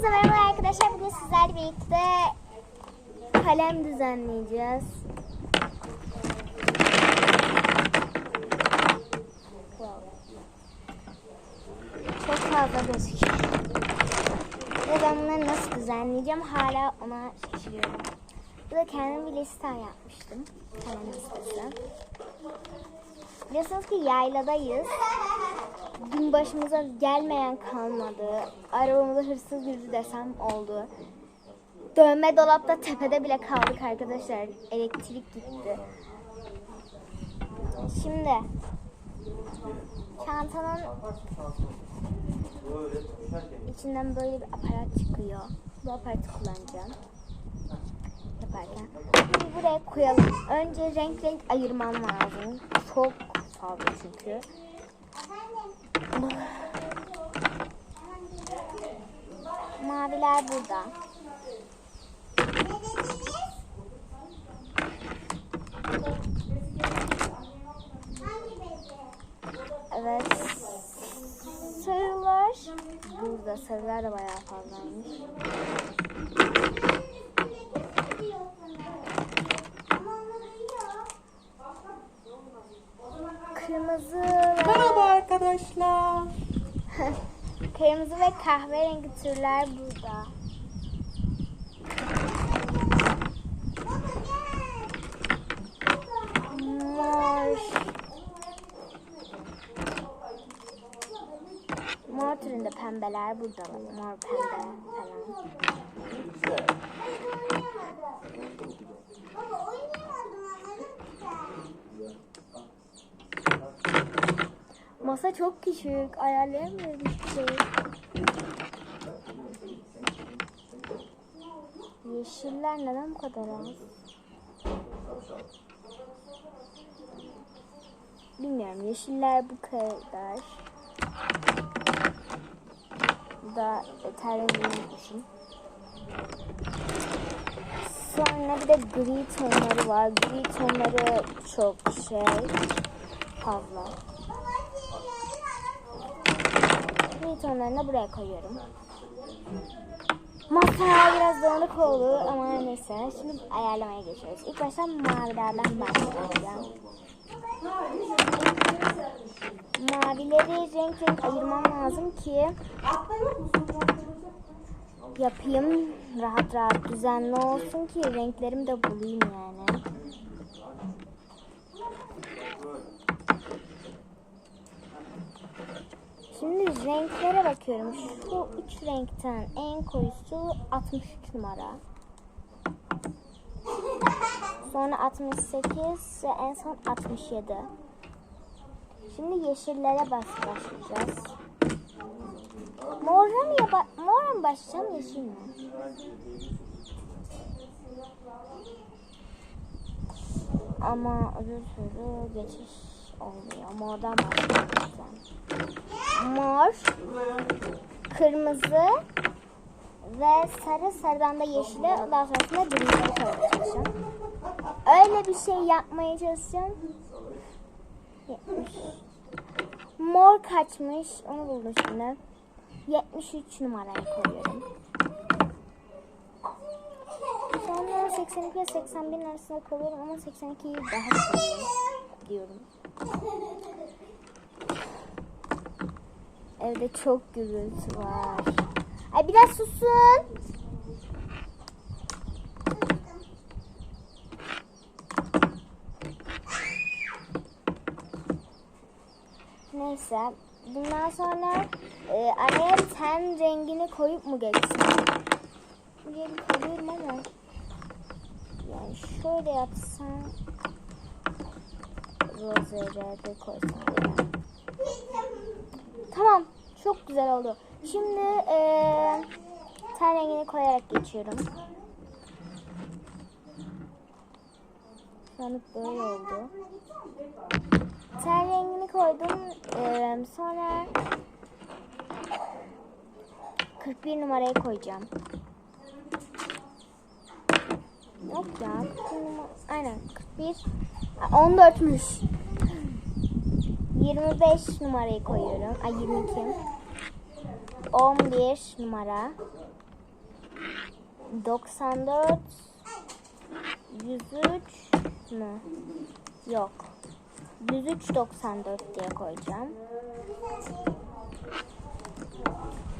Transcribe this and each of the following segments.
Hepinize merhaba arkadaşlar. Bugün sizlerle birlikte kalem düzenleyeceğiz. Çok fazla gözüküyor. Ve ben bunları nasıl düzenleyeceğim hala ona şaşırıyorum. Burada kendim bir liste yapmıştım. Kalem listesi. Biliyorsunuz ki yayladayız. Gün başımıza gelmeyen kalmadı. Arabamıza hırsız girdi desem oldu. Dövme dolapta tepede bile kaldık arkadaşlar. Elektrik gitti. Şimdi çantanın içinden böyle bir aparat çıkıyor. Bu aparatı kullanacağım. Yaparken. Şimdi buraya koyalım. Önce renk renk ayırmam lazım. Çok fazla çünkü. Maviler burada. Evet. Sarılar. Burada sarılar da bayağı fazlaymış. Kırmızı ve... Merhaba arkadaşlar. Kırmızı ve kahverengi türler burada. Mor. Mor türünde pembeler burada. Mor pembe falan. Masa çok küçük. Ayarlayamıyorum hiçbir şey. Yeşiller neden bu kadar az? Bilmiyorum. Yeşiller bu kadar. Bu da terengini düşün. Sonra bir de gri tonları var. Gri tonları çok şey fazla. Gri tonlarını buraya koyuyorum. Masa biraz dağınık oldu ama neyse. Şimdi ayarlamaya geçiyoruz. İlk başta mavilerden başlayacağım. Mavileri renk renk ayırmam lazım ki yapayım rahat rahat düzenli olsun ki renklerimi de bulayım yani. Şimdi renklere bakıyorum. Şu üç renkten en koyusu 63 numara. Sonra 68 ve en son 67. Şimdi yeşillere bas başlayacağız. Mor'a mı, yapa- mor'a mı başlayacağım yeşil mi? Ama öbür türlü geçiş olmuyor. Mordan başlayacağım. Mor, kırmızı ve sarı, sarıdan da yeşile, ondan sonrasında koymaya çalışacağım. Öyle bir şey yapmaya çalışacağım. 70. Mor kaçmış, onu buldum şimdi. 73 numarayı koyuyorum. Sonra 82 ve 81 arasında koyuyorum ama 82'yi daha koyuyorum diyorum. Evde çok gürültü var. Ay biraz susun. Neyse. Bundan sonra e, araya ten rengini koyup mu geçsem? Geri koyuyorum ama. Yani şöyle yapsam. Tamam. Çok güzel oldu. Şimdi eee ten rengini koyarak geçiyorum. Şu anlık böyle oldu. Ten rengini koydum. Eee, sonra 41 numarayı koyacağım. Yok ya. 41 numara. Aynen 41. Ha, 14'müş. 25 numarayı koyuyorum. Ay 22. 11 numara. 94 103 mü? Yok. 103 94 diye koyacağım.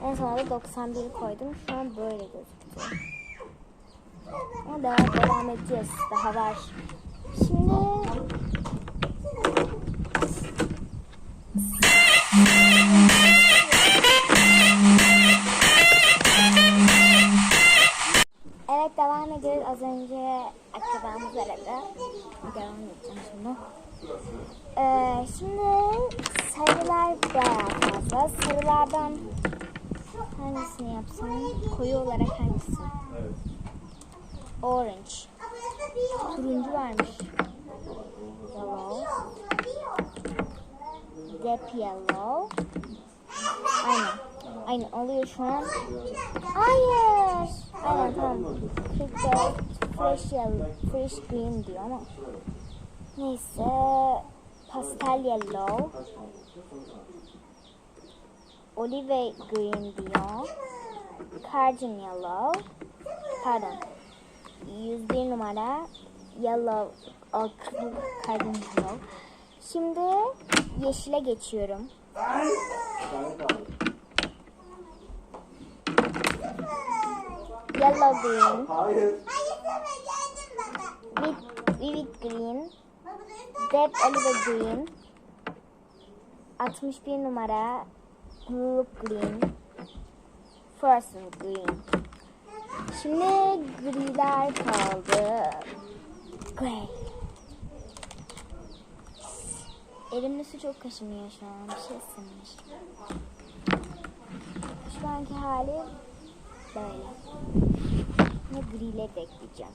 En sonunda da 91 koydum. Şu an böyle gözüküyor. Ama devam, devam edeceğiz. Daha var. Şimdi Evet devam ediyoruz. Az önce akrabamız aradı. Devam edeceğim şimdi. Ee, şimdi sarılar bayağı fazla. Sarılardan hangisini yapsam? Koyu olarak hangisi? Orange. Turuncu varmış. Yellow. Deep yellow. Aynen. Aynen oluyor şu an. Hayır. Aynen tamam. Çünkü fresh yellow, fresh green diyor ama. Neyse. Pastel yellow. Olive green diyor. Cardin yellow. Pardon. 101 numara. Yellow. Cardin yellow. Şimdi yeşile geçiyorum. Yellow green. Hayır. With, vivid green. Deep olive green. 61 numara. Blue green. Frozen green. Şimdi griler kaldı. Grey. Elimde su çok kaşınıyor şu an. Bir şey ısınmış. Şu anki hali böyle. Ve griyle bekleyeceğim.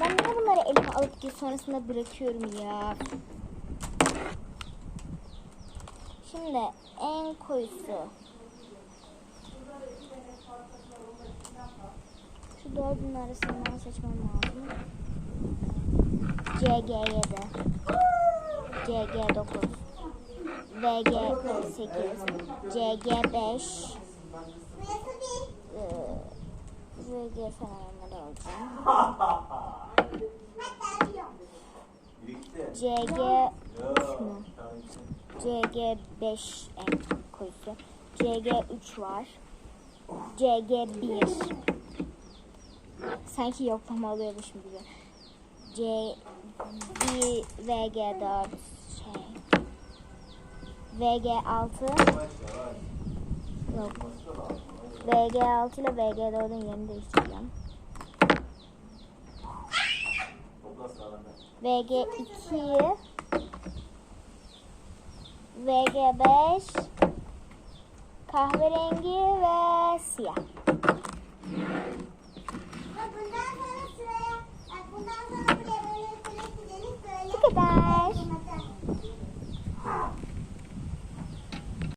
Ben niye bunları elime alıp sonrasında bırakıyorum ya? Şimdi en koyusu. Şu dördünün arasından seçmem lazım. CG7 CG9 VG8 CG5 eee, VG falan alacağım. CG Yok. mü? CG5 en koyusu. CG3 var. CG1 Sanki yoklama alıyormuşum gibi. C bir VG4 şey. VG6 yok. VG6 ile VG4'ün yerini değiştireceğim. Topla sağdan. VG2 VG5 kahverengi ve siyah. Bundan sonra sıraya, bundan sonra buraya böyle sürekli gelip böyle. Bu kadar.